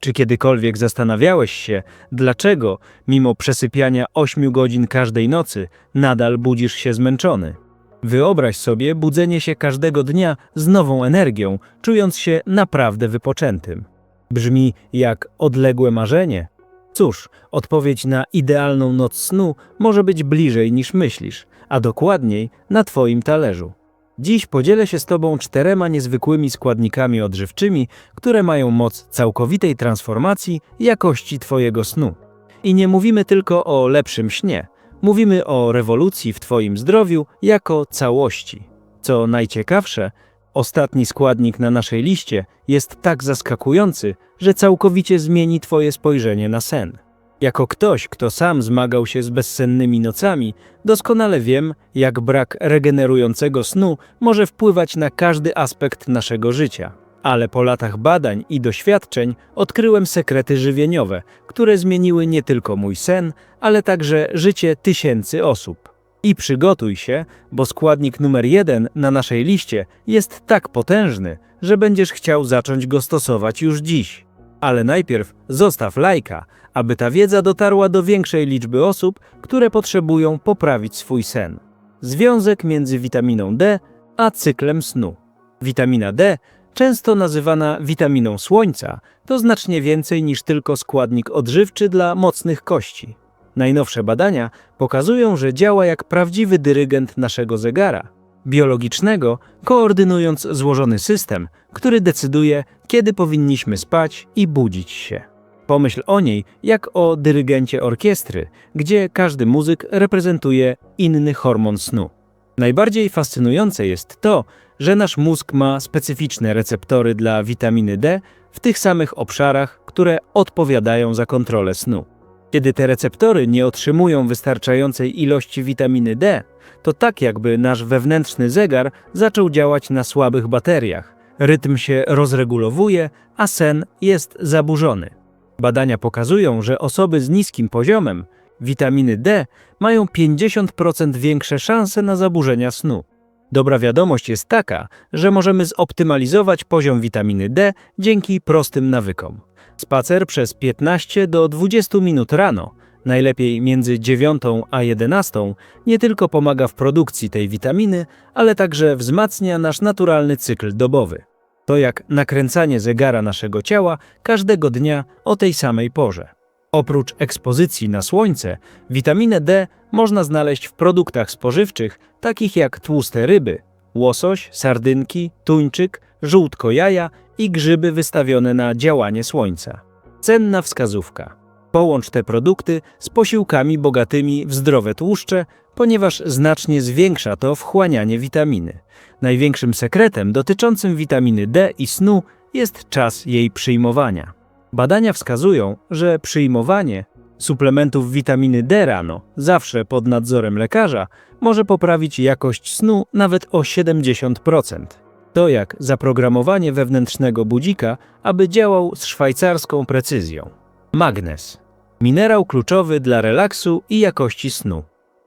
Czy kiedykolwiek zastanawiałeś się, dlaczego, mimo przesypiania 8 godzin każdej nocy, nadal budzisz się zmęczony? Wyobraź sobie budzenie się każdego dnia z nową energią, czując się naprawdę wypoczętym. Brzmi jak odległe marzenie? Cóż, odpowiedź na idealną noc snu może być bliżej niż myślisz, a dokładniej na Twoim talerzu. Dziś podzielę się z Tobą czterema niezwykłymi składnikami odżywczymi, które mają moc całkowitej transformacji jakości Twojego snu. I nie mówimy tylko o lepszym śnie, mówimy o rewolucji w Twoim zdrowiu jako całości. Co najciekawsze, ostatni składnik na naszej liście jest tak zaskakujący, że całkowicie zmieni Twoje spojrzenie na sen. Jako ktoś, kto sam zmagał się z bezsennymi nocami, doskonale wiem, jak brak regenerującego snu może wpływać na każdy aspekt naszego życia. Ale po latach badań i doświadczeń odkryłem sekrety żywieniowe, które zmieniły nie tylko mój sen, ale także życie tysięcy osób. I przygotuj się, bo składnik numer jeden na naszej liście jest tak potężny, że będziesz chciał zacząć go stosować już dziś. Ale najpierw zostaw lajka, aby ta wiedza dotarła do większej liczby osób, które potrzebują poprawić swój sen. Związek między witaminą D a cyklem snu. Witamina D, często nazywana witaminą słońca, to znacznie więcej niż tylko składnik odżywczy dla mocnych kości. Najnowsze badania pokazują, że działa jak prawdziwy dyrygent naszego zegara biologicznego, koordynując złożony system, który decyduje, kiedy powinniśmy spać i budzić się. Pomyśl o niej jak o dyrygencie orkiestry, gdzie każdy muzyk reprezentuje inny hormon snu. Najbardziej fascynujące jest to, że nasz mózg ma specyficzne receptory dla witaminy D w tych samych obszarach, które odpowiadają za kontrolę snu. Kiedy te receptory nie otrzymują wystarczającej ilości witaminy D, to tak jakby nasz wewnętrzny zegar zaczął działać na słabych bateriach. Rytm się rozregulowuje, a sen jest zaburzony. Badania pokazują, że osoby z niskim poziomem witaminy D mają 50% większe szanse na zaburzenia snu. Dobra wiadomość jest taka, że możemy zoptymalizować poziom witaminy D dzięki prostym nawykom. Spacer przez 15 do 20 minut rano, najlepiej między 9 a 11, nie tylko pomaga w produkcji tej witaminy, ale także wzmacnia nasz naturalny cykl dobowy. To jak nakręcanie zegara naszego ciała każdego dnia o tej samej porze. Oprócz ekspozycji na słońce, witaminę D można znaleźć w produktach spożywczych takich jak tłuste ryby, łosoś, sardynki, tuńczyk, żółtko jaja i grzyby wystawione na działanie słońca. Cenna wskazówka. Połącz te produkty z posiłkami bogatymi w zdrowe tłuszcze, ponieważ znacznie zwiększa to wchłanianie witaminy. Największym sekretem dotyczącym witaminy D i snu jest czas jej przyjmowania. Badania wskazują, że przyjmowanie suplementów witaminy D rano, zawsze pod nadzorem lekarza, może poprawić jakość snu nawet o 70%. To jak zaprogramowanie wewnętrznego budzika, aby działał z szwajcarską precyzją. Magnez. Minerał kluczowy dla relaksu i jakości snu.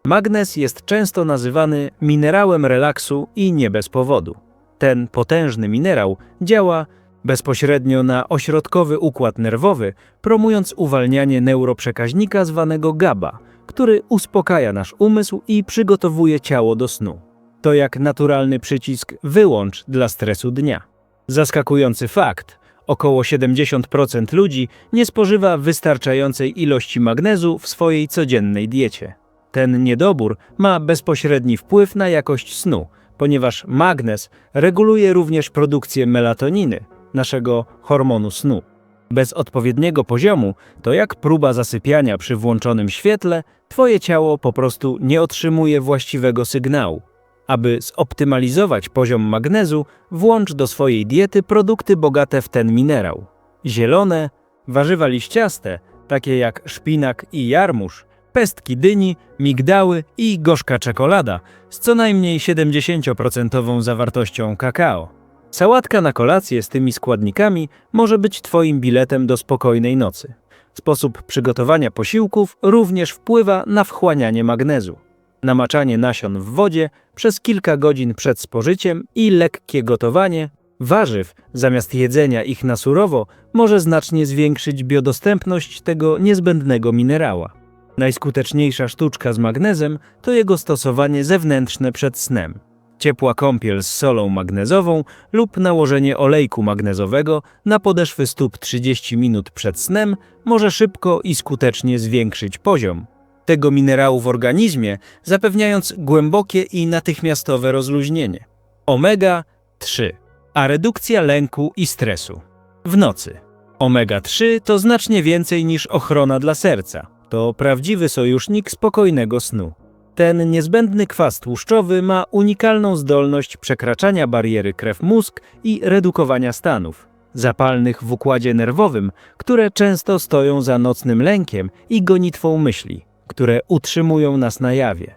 Magnez jest często nazywany minerałem relaksu i nie bez powodu. Ten potężny minerał działa bezpośrednio na ośrodkowy układ nerwowy, promując uwalnianie neuroprzekaźnika zwanego GABA, który uspokaja nasz umysł i przygotowuje ciało do snu. To jak naturalny przycisk wyłącz dla stresu dnia. Zaskakujący fakt. Około 70% ludzi nie spożywa wystarczającej ilości magnezu w swojej codziennej diecie. Ten niedobór ma bezpośredni wpływ na jakość snu, ponieważ magnez reguluje również produkcję melatoniny, naszego hormonu snu. Bez odpowiedniego poziomu, to jak próba zasypiania przy włączonym świetle, Twoje ciało po prostu nie otrzymuje właściwego sygnału. Aby zoptymalizować poziom magnezu, włącz do swojej diety produkty bogate w ten minerał. Zielone, warzywa liściaste, takie jak szpinak i jarmuż, pestki dyni, migdały i gorzka czekolada z co najmniej 70% zawartością kakao. Sałatka na kolację z tymi składnikami może być Twoim biletem do spokojnej nocy. Sposób przygotowania posiłków również wpływa na wchłanianie magnezu. Namaczanie nasion w wodzie przez kilka godzin przed spożyciem i lekkie gotowanie Warzyw, zamiast jedzenia ich na surowo, może znacznie zwiększyć biodostępność tego niezbędnego minerała. Najskuteczniejsza sztuczka z magnezem to jego stosowanie zewnętrzne przed snem. Ciepła kąpiel z solą magnezową lub nałożenie olejku magnezowego na podeszwy stóp 30 minut przed snem może szybko i skutecznie zwiększyć poziom tego minerału w organizmie, zapewniając głębokie i natychmiastowe rozluźnienie. Omega 3, a redukcja lęku i stresu. W nocy. Omega 3 to znacznie więcej niż ochrona dla serca. To prawdziwy sojusznik spokojnego snu. Ten niezbędny kwas tłuszczowy ma unikalną zdolność przekraczania bariery krew-mózg i redukowania stanów zapalnych w układzie nerwowym, które często stoją za nocnym lękiem i gonitwą myśli, które utrzymują nas na jawie.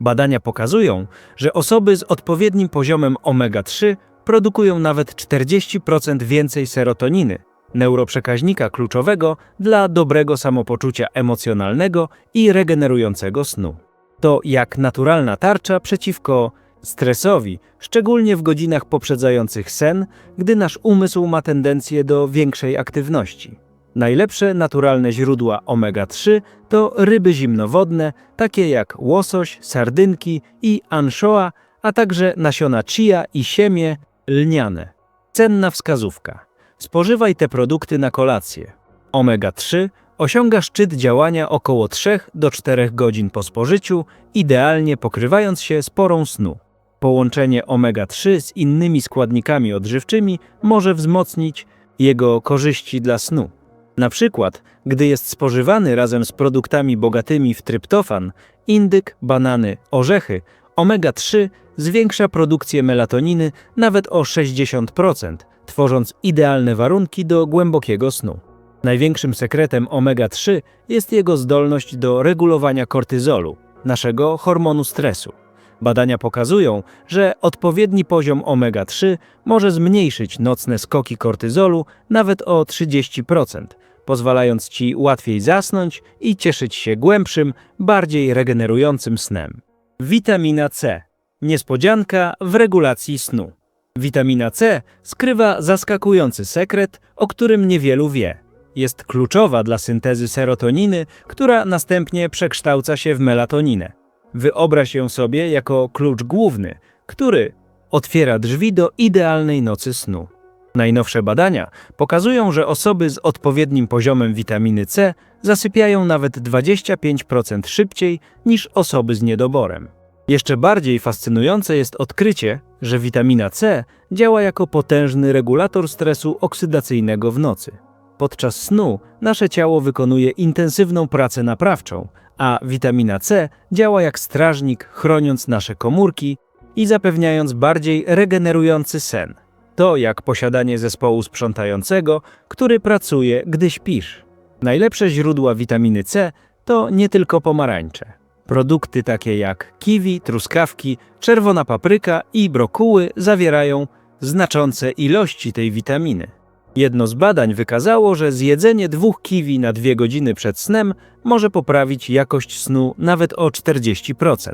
Badania pokazują, że osoby z odpowiednim poziomem omega-3 produkują nawet 40% więcej serotoniny, neuroprzekaźnika kluczowego dla dobrego samopoczucia emocjonalnego i regenerującego snu. To jak naturalna tarcza przeciwko stresowi, szczególnie w godzinach poprzedzających sen, gdy nasz umysł ma tendencję do większej aktywności. Najlepsze naturalne źródła omega-3 to ryby zimnowodne, takie jak łosoś, sardynki i anszoa, a także nasiona chia i siemię lniane. Cenna wskazówka. Spożywaj te produkty na kolację. Omega-3 osiąga szczyt działania około 3 do 4 godzin po spożyciu, idealnie pokrywając się z porą snu. Połączenie omega-3 z innymi składnikami odżywczymi może wzmocnić jego korzyści dla snu. Na przykład, gdy jest spożywany razem z produktami bogatymi w tryptofan, indyk, banany, orzechy, omega-3 zwiększa produkcję melatoniny nawet o 60%, tworząc idealne warunki do głębokiego snu. Największym sekretem omega-3 jest jego zdolność do regulowania kortyzolu, naszego hormonu stresu. Badania pokazują, że odpowiedni poziom omega-3 może zmniejszyć nocne skoki kortyzolu nawet o 30%, pozwalając ci łatwiej zasnąć i cieszyć się głębszym, bardziej regenerującym snem. Witamina C. Niespodzianka w regulacji snu. Witamina C skrywa zaskakujący sekret, o którym niewielu wie. Jest kluczowa dla syntezy serotoniny, która następnie przekształca się w melatoninę. Wyobraź ją sobie jako klucz główny, który otwiera drzwi do idealnej nocy snu. Najnowsze badania pokazują, że osoby z odpowiednim poziomem witaminy C zasypiają nawet 25% szybciej niż osoby z niedoborem. Jeszcze bardziej fascynujące jest odkrycie, że witamina C działa jako potężny regulator stresu oksydacyjnego w nocy. Podczas snu nasze ciało wykonuje intensywną pracę naprawczą, a witamina C działa jak strażnik, chroniąc nasze komórki i zapewniając bardziej regenerujący sen. To jak posiadanie zespołu sprzątającego, który pracuje, gdy śpisz. Najlepsze źródła witaminy C to nie tylko pomarańcze. Produkty takie jak kiwi, truskawki, czerwona papryka i brokuły zawierają znaczące ilości tej witaminy. Jedno z badań wykazało, że zjedzenie dwóch kiwi na dwie godziny przed snem może poprawić jakość snu nawet o 40%.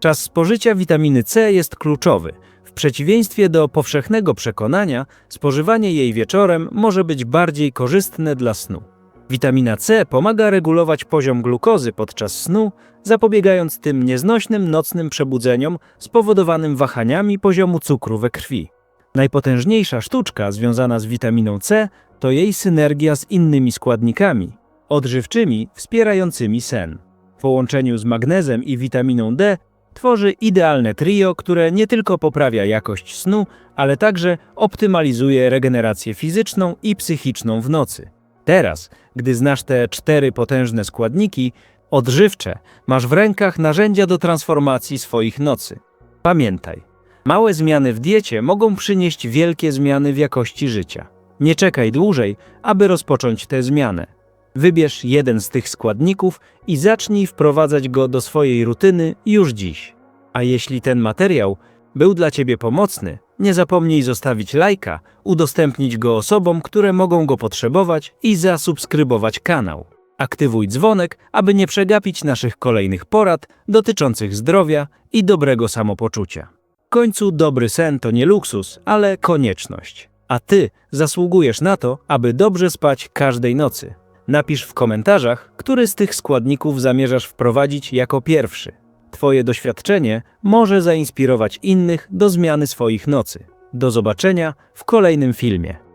Czas spożycia witaminy C jest kluczowy. Przeciwieństwie do powszechnego przekonania, spożywanie jej wieczorem może być bardziej korzystne dla snu. Witamina C pomaga regulować poziom glukozy podczas snu, zapobiegając tym nieznośnym nocnym przebudzeniom spowodowanym wahaniami poziomu cukru we krwi. Najpotężniejsza sztuczka związana z witaminą C to jej synergia z innymi składnikami odżywczymi wspierającymi sen. W połączeniu z magnezem i witaminą D tworzy idealne trio, które nie tylko poprawia jakość snu, ale także optymalizuje regenerację fizyczną i psychiczną w nocy. Teraz, gdy znasz te cztery potężne składniki odżywcze, masz w rękach narzędzia do transformacji swoich nocy. Pamiętaj, małe zmiany w diecie mogą przynieść wielkie zmiany w jakości życia. Nie czekaj dłużej, aby rozpocząć tę zmianę. Wybierz jeden z tych składników i zacznij wprowadzać go do swojej rutyny już dziś. A jeśli ten materiał był dla Ciebie pomocny, nie zapomnij zostawić lajka, udostępnić go osobom, które mogą go potrzebować i zasubskrybować kanał. Aktywuj dzwonek, aby nie przegapić naszych kolejnych porad dotyczących zdrowia i dobrego samopoczucia. W końcu dobry sen to nie luksus, ale konieczność. A ty zasługujesz na to, aby dobrze spać każdej nocy. Napisz w komentarzach, który z tych składników zamierzasz wprowadzić jako pierwszy. Twoje doświadczenie może zainspirować innych do zmiany swoich nocy. Do zobaczenia w kolejnym filmie.